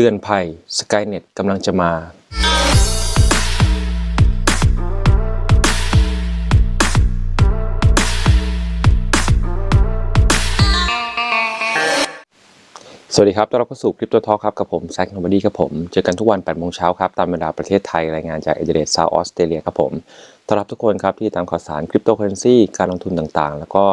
ตือนภัย Skynet กำลังจะมา สวัสดีครับ ต้อนรับเข้าสู่คริปโตทอ k ครับ กับผมแซคโนบดี้ครับผม เจอกันทุกวัน8โมงเช้าครับ ตามเวลาประเทศไทย รายงานจากเอเดเรตเซาท์ออสเตรเลียครับผม ต้อนรับทุกคนครับ ที่ตามข่าวสารคริปโตเคอเรนซีการลงทุนต่างๆ แล้วก็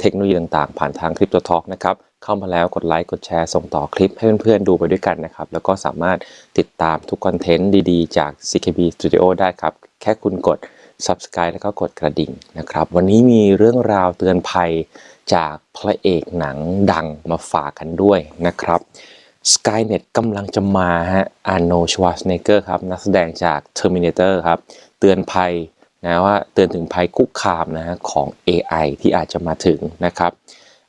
เทคโนโลยีต่างๆ ผ่านทางคริปโตทอ k นะครับ เข้ามาแล้วกดไลค์กดแชร์ส่งต่อคลิปให้เพื่อนๆดูไปด้วยกันนะครับ แล้วก็สามารถติดตามทุกคอนเทนต์ดีๆ จาก CKB Studio ได้ครับ แค่คุณกด Subscribe แล้วก็กดกระดิ่งนะครับ วันนี้มีเรื่องราวเตือนภัยจากพระเอกหนังดังมาฝากกันด้วยนะครับ Skynet กำลังจะมาฮะอาร์โนชวาสเนเกอร์ครับ นักแสดงจาก Terminator ครับ เตือนภัยนะว่าเตือนถึงภัยคุกคามนะฮะของ AI ที่อาจจะมาถึงนะครับ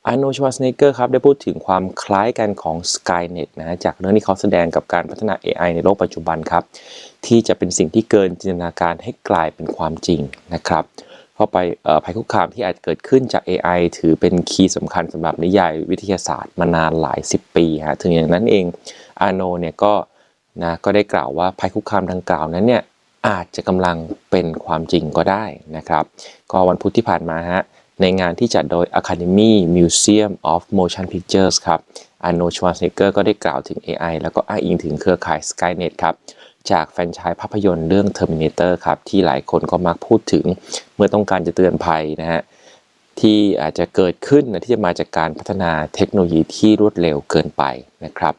อาร์โนชวาสเนเกอร์ครับได้พูดถึงความคล้ายกันของ Skynet นะฮะจากเรื่องที่เขาแสดงกับการพัฒนา AI ในโลกปัจจุบันครับ ที่จะเป็นสิ่งที่เกินจินตนาการให้กลายเป็นความจริงนะครับเพราไปภัยคุกคามที่อาจเกิดขึ้นจาก AI ถือเป็นคีย์สำคัญสำหรับนิยายวิทยาศาสตร์มานานหลาย 10 ปีฮะถึงอย่างนั้นเองอาโนเนี่ยก็นะก็ได้กล่าวว่าภัยคุกคามดังกล่าวนั้นเนี่ยอาจจะกำลังเป็นความจริงก็ได้นะครับ ก็วันพุธที่ผ่านมาฮะ ในงานที่จัดโดย Academy Museum of Motion Pictures ครับอาโนชวาสเนเกอร์ก็ได้กล่าวถึง AI แล้วก็อ้างอิงถึงเครือข่าย Skynet ครับ จากแฟนชส์ภาพยนตร์เรื่อง Terminator ครับ ที่หลายคนก็มักพูดถึง เมื่อต้องการจะเตือนภัยนะฮะ ที่อาจจะเกิดขึ้นนะที่จะมาจากการพัฒนาเทคโนโลยีที่รวดเร็วเกินไปนะครับ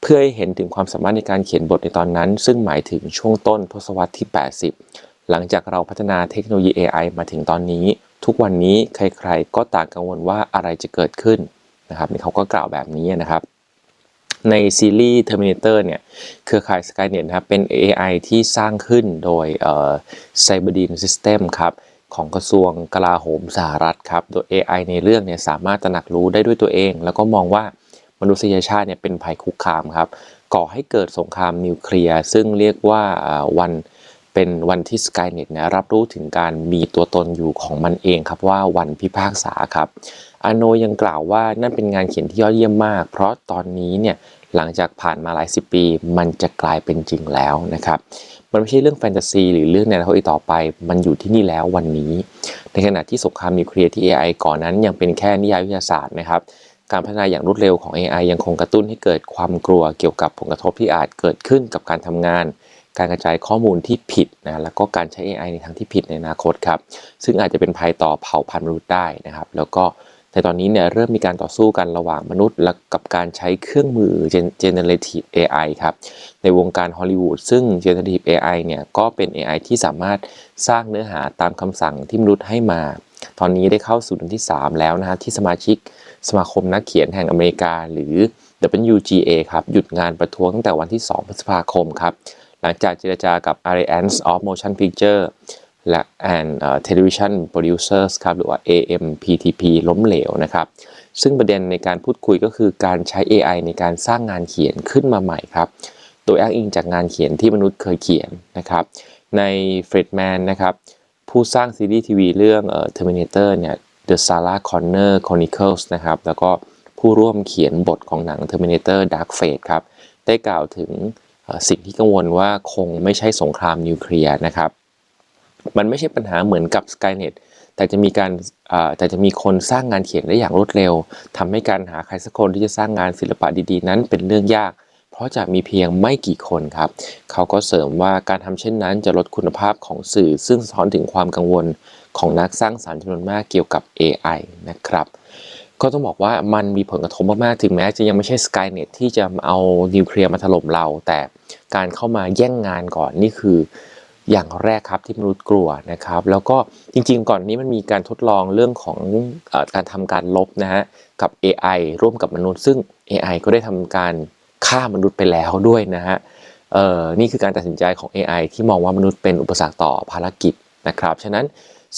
เพื่อให้เห็นถึงความสามารถในการเขียนบทในตอนนั้น ซึ่งหมายถึงช่วงต้นทศวรรษที่ 80 หลังจากเราพัฒนาเทคโนโลยี AI มาถึงตอนนี้ ทุกวันนี้ใครๆก็ต่างกังวลว่าอะไรจะเกิดขึ้นนะครับนี่เขาก็กล่าวแบบนี้นะครับ ในซีรีส์ Terminator เนี่ยเครือข่าย Skynet นะครับเป็น AI ที่สร้างขึ้นโดยเอ่อ Cyberdine System ครับของกระทรวงกลาโหมสหรัฐครับ โดย AI ในเรื่องเนี่ยสามารถตระหนักรู้ได้ด้วยตัวเอง แล้วก็มองว่ามนุษยชาติเนี่ยเป็นภัยคุกคามครับ ก่อให้เกิดสงครามนิวเคลียร์ ซึ่งเรียกว่าอ่าวัน เป็นวันที่ Skynet เนี่ยรับรู้ถึงการมีตัวตนอยู่ของมันเองครับว่าวันพิพากษาครับอโนยังกล่าวว่านั่นเป็นงานเขียนที่ยอดเยี่ยมมาก เพราะตอนนี้เนี่ยหลังจากผ่านมาหลายสิบปี มันจะกลายเป็นจริงแล้วนะครับ มันไม่ใช่เรื่องแฟนตาซี หรือเรื่องในอนาคตอีกต่อไป มันอยู่ที่นี่แล้ววันนี้ ในขณะที่สงครามนิวเคลียร์ที่ AI ก่อนนั้นยังเป็นแค่นิยายวิทยาศาสตร์นะครับ การพัฒนาอย่างรวดเร็วของ AI ยังคงกระตุ้นให้เกิดความกลัวเกี่ยวกับผลกระทบที่อาจเกิดขึ้นกับการทำงาน การกระจายข้อมูลที่ผิดนะแล้วก็การใช้ AI ในทางที่ผิดในอนาคตครับซึ่งอาจจะเป็นภัยต่อเผ่าพันธุ์มนุษย์ได้นะครับ แล้วก็ในตอนนี้เนี่ยเริ่มมีการต่อสู้กันระหว่างมนุษย์ และกับการใช้เครื่องมือ generative AI ครับในวงการฮอลลีวูดซึ่ง generative AI เนี่ยก็เป็น AI ที่สามารถสร้างเนื้อหาตามคำสั่งที่มนุษย์ให้มา ตอนนี้ได้เข้าสู่เดือนที่ 3 แล้วนะฮะที่สมาชิกสมาคมนักเขียนแห่งอเมริกา หรือ WGA ครับหยุดงานประท้วงตั้งแต่วันที่ 2 พฤษภาคมครับ หลังจากเจรจากับ Alliance of Motion Picture และ and uh, Television Producers ครับหรือว่า AMPTP ล้มเหลวนะครับ ซึ่งประเด็นในการพูดคุยก็คือการใช้ AI ในการสร้างงานเขียนขึ้นมาใหม่ครับ โดยอ้างอิงจากงานเขียนที่มนุษย์เคยเขียนนะครับ ใน Fredman นะครับผู้สร้างซีรีส์ทีวีเรื่องเอ่อ Terminator เนี่ย The Sarah Connor Chronicles นะครับ แล้วก็ผู้ร่วมเขียนบทของหนัง Terminator Dark Fate ครับ ได้กล่าวถึง สิ่งที่กังวลว่าคงไม่ใช่สงครามนิวเคลียร์นะครับ มันไม่ใช่ปัญหาเหมือนกับ Skynet แต่จะมีการแต่จะมีคนสร้างงานเขียนได้อย่างรวดเร็วทำให้การหาใครสักคนที่จะสร้างงานศิลปะดีๆ นั้นเป็นเรื่องยาก เพราะจะมีเพียงไม่กี่คนครับ เขาก็เสริมว่าการทำเช่นนั้นจะลดคุณภาพของสื่อ ซึ่งสะท้อนถึงความกังวลของนักสร้างสรรค์จำนวนมากเกี่ยวกับ AI นะครับ ก็ต้องบอกว่ามันมีผลกระทบมากๆ ถึงแม้จะยังไม่ใช่ Skynet ที่จะเอานิวเคลียร์มาถล่มเรา แต่การเข้ามาแย่งงานก่อนนี่คืออย่างแรกครับที่มนุษย์กลัวนะครับ แล้วก็จริงๆ ก่อนนี้มันมีการทดลองเรื่องของอการทำการลบนะฮะกับ AI ร่วมกับมนุษย์ ซึ่ง AI ก็ได้ทำการฆ่ามนุษย์ไปแล้วด้วยนะฮะนี่คือการตัดสินใจของ AI ที่มองว่ามนุษย์เป็นอุปสรรคต่อภารกิจนะครับ ฉะนั้น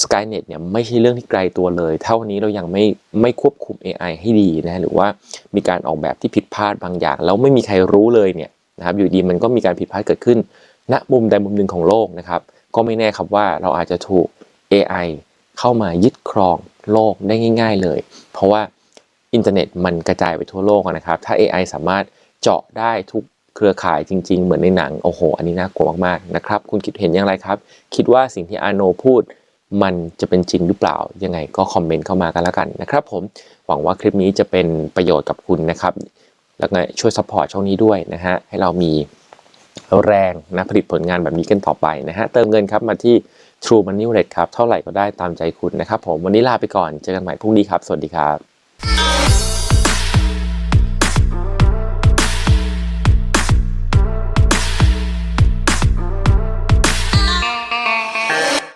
Skynet เนี่ยไม่ใช่เรื่องที่ไกลตัวเลยถ้าวันนี้เรายังไม่ไม่ควบคุม AI ให้ดีนะหรือว่ามีการออกแบบที่ผิดพลาดบางอย่าง แล้วไม่มีใครรู้เลยเนี่ยนะครับอยู่ดีมันก็มีการผิดพลาดเกิดขึ้น ณมุมใดมุมหนึ่งของโลกนะครับ ก็ไม่แน่ครับว่าเราอาจจะถูก AI เข้ามายึดครองโลกได้ง่าย ๆเลย เพราะว่าอินเทอร์เน็ตมันกระจายไปทั่วโลกนะครับ ถ้า AI สามารถเจาะได้ทุกเครือข่ายจริง ๆ เหมือนในหนัง โอ้โห อันนี้น่ากลัวมากๆนะครับ คุณคิดเห็นอย่างไรครับ คิดว่าสิ่งที่อาโนพูด มันจะเป็นจริงหรือเปล่า ยังไงก็คอมเมนต์เข้ามากันแล้วกันนะครับผมหวังว่าคลิปนี้จะเป็นประโยชน์กับคุณนะครับ แล้วก็ช่วยซัพพอร์ตช่องนี้ด้วยนะฮะให้เรามีแรงนะผลิตผลงานแบบนี้กันต่อไปนะฮะเติมเงินครับมาที่ True Money Wallet ครับ เท่าไหร่ก็ได้ตามใจคุณนะครับผมวันนี้ลาไปก่อนเจอกันใหม่พรุ่งนี้ครับ สวัสดีครับ